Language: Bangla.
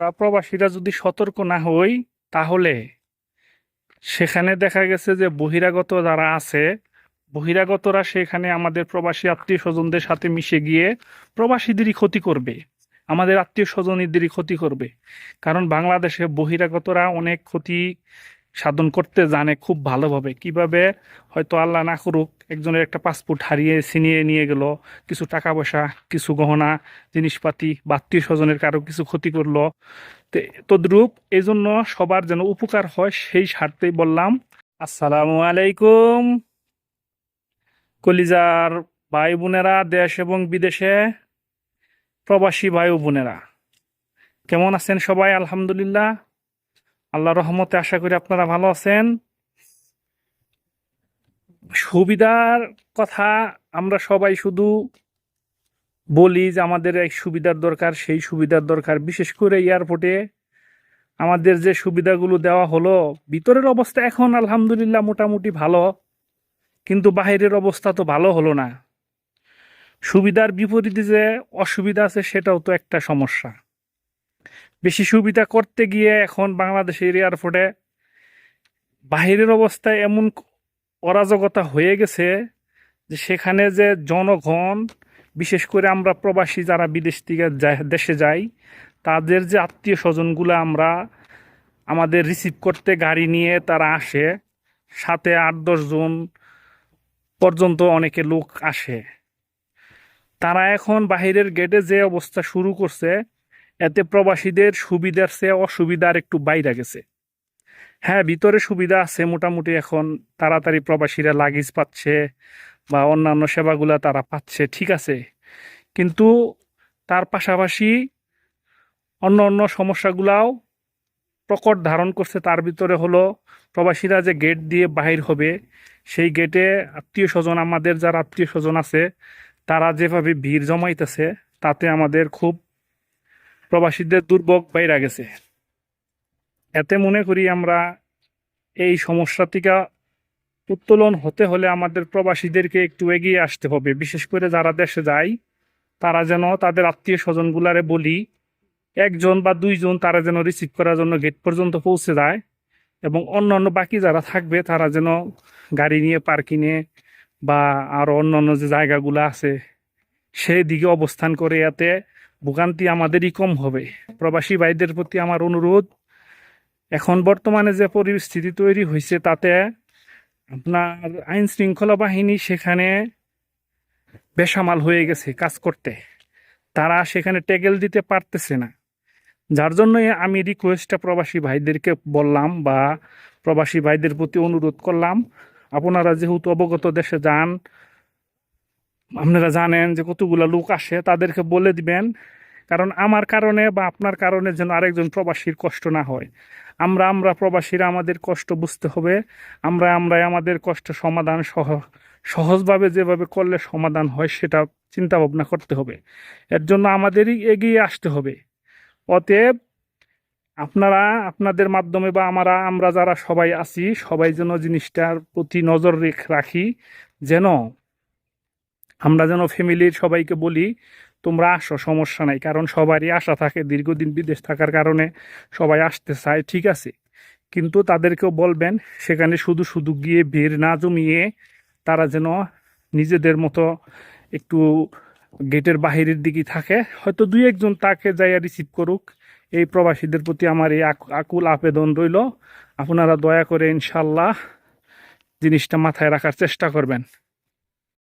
আমরা প্রবাসীরা যদি সতর্ক না হই, তাহলে সেখানে দেখা গেছে যে বহিরাগত যারা আছে, বহিরাগতরা সেখানে আমাদের প্রবাসী আত্মীয় স্বজনদের সাথে মিশে গিয়ে প্রবাসীদেরই ক্ষতি করবে। আমাদের আত্মীয় স্বজনীদেরই ক্ষতি করবে। কারণ বাংলাদেশে বহিরাগতরা অনেক ক্ষতি সাধন করতে জানে খুব ভালোভাবে। কীভাবে হয়তো আল্লাহ না করুক, একজনের একটা পাসপোর্ট হারিয়ে ছিনিয়ে নিয়ে গেল, কিছু টাকা পয়সা, কিছু গহনা, জিনিসপাতি, বা আত্মীয় স্বজনের কারও কিছু ক্ষতি করল। তদ্রূপ এই জন্য সবার যেন উপকার হয় সেই স্বার্থেই বললাম, আসসালামু আলাইকুম। কলিজার ভাই বোনেরা, দেশ এবং বিদেশে প্রবাসী ভাই বোনেরা, কেমন আছেন সবাই? আলহামদুলিল্লাহ। আল্লাহ রহমতে আশা করি আপনারা ভালো আছেন। সুবিধার কথা আমরা সবাই শুধু বলি যে আমাদের এই সুবিধার দরকার, সেই সুবিধার দরকার। বিশেষ করে এয়ারপোর্টে আমাদের যে সুবিধাগুলো দেওয়া হলো, ভিতরের অবস্থা এখন আলহামদুলিল্লাহ মোটামুটি ভালো, কিন্তু বাহিরের অবস্থা তো ভালো হলো না। সুবিধার বিপরীতে যে অসুবিধা আছে সেটাও তো একটা সমস্যা। বেশি সুবিধা করতে গিয়ে এখন বাংলাদেশের এয়ারপোর্টে বাহিরের অবস্থায় এমন অরাজকতা হয়ে গেছে যে সেখানে যে জনগণ, বিশেষ করে আমরা প্রবাসী যারা বিদেশ থেকে দেশে যাই, তাদের যে আত্মীয় স্বজনগুলো আমরা আমাদের রিসিভ করতে গাড়ি নিয়ে তারা আসে, সাথে আট জন পর্যন্ত অনেকে লোক আসে। তারা এখন বাহিরের গেটে যে অবস্থা শুরু করছে এতে প্রবাসীদের সুবিধার চেয়ে অসুবিধার একটু বাইরে গেছে। হ্যাঁ ভিতরে সুবিধা আছে মোটামুটি এখন, তাড়াতাড়ি প্রবাসীরা লাগেজ পাচ্ছে বা অন্যান্য সেবাগুলা তারা পাচ্ছে, ঠিক আছে। কিন্তু তার পাশাপাশি অন্য অন্য সমস্যাগুলাও প্রকট ধারণ করছে। তার ভিতরে হলো প্রবাসীরা যে গেট দিয়ে বাহির হবে, সেই গেটে আত্মীয় স্বজন আমাদের যারা আত্মীয় স্বজন আছে, তারা যেভাবে ভিড় জমাইতেছে, তাতে আমাদের খুব প্রবাসীদের দুর্ভোগ বাইরা গেছে। এতে মনে করি আমরা এই সমস্যা থেকে উত্তোলন হতে হলে আমাদের প্রবাসীদেরকে একটু এগিয়ে আসতে হবে। বিশেষ করে যারা দেশে যায়, তারা যেন তাদের আত্মীয় স্বজনগুলারে বলি, একজন বা দুইজন তারা যেন রিসিভ করার জন্য গেট পর্যন্ত পৌঁছে যায় এবং অন্যান্য বাকি যারা থাকবে, তারা যেন গাড়ি নিয়ে পার্কিংয়ে বা আরও অন্যান্য যে জায়গাগুলো আছে সেই দিকে অবস্থান করে। এতে ভোগান্তি আমাদেরই কম হবে। প্রবাসী ভাইদের প্রতি আমার অনুরোধ, এখন বর্তমানে যে পরিস্থিতি তৈরি হয়েছে তাতে আপনার আইন শৃঙ্খলা বাহিনী সেখানে বেসামাল হয়ে গেছে কাজ করতে। তারা সেখানে টেগেল দিতে পারতেছে না। যার জন্য আমি রিকোয়েস্টটা প্রবাসী ভাইদেরকে বললাম বা প্রবাসী ভাইদের প্রতি অনুরোধ করলাম, আপনারা যেহেতু অবগত দেশে যান আপনারা জানেন যে কতগুলো লোক আসে, তাদেরকে বলে দিবেন, কারণ আমার কারণে বা আপনার কারণে যেন আরেকজন প্রবাসীর কষ্ট না হয়। আমরা আমরা প্রবাসীরা আমাদের কষ্ট বুঝতে হবে, আমরা, আমরাই আমাদের কষ্ট সমাধান সহ, সহজভাবে যেভাবে করলে সমাধান হয় সেটা চিন্তা ভাবনা করতে হবে। এর জন্য আমাদেরই এগিয়ে আসতে হবে। অতএব আপনারা, আপনাদের মাধ্যমে বা আমরা আমরা যারা সবাই আছি, সবাই যেন জিনিসটার প্রতি নজর রেখ, রাখি, যেন আমরা যেন ফ্যামিলির সবাইকে বলি, তোমরা আসো, সমস্যা নাই। কারণ সবারই আশা থাকে, দীর্ঘদিন বিদেশ থাকার কারণে সবাই আসতে চায়, ঠিক আছে। কিন্তু তাদেরকেও বলবেন, সেখানে শুধু শুধু গিয়ে ভিড় না জমিয়ে তারা যেন নিজেদের মতো একটু গেটের বাহিরের দিকে থাকে। হয়তো দুই একজন তাকে যাইয়া রিসিভ করুক। এই প্রবাসীদের প্রতি আমার এই আক- আকুল আবেদন রইল। আপনারা দয়া করে ইনশাল্লাহ জিনিসটা মাথায় রাখার চেষ্টা করবেন।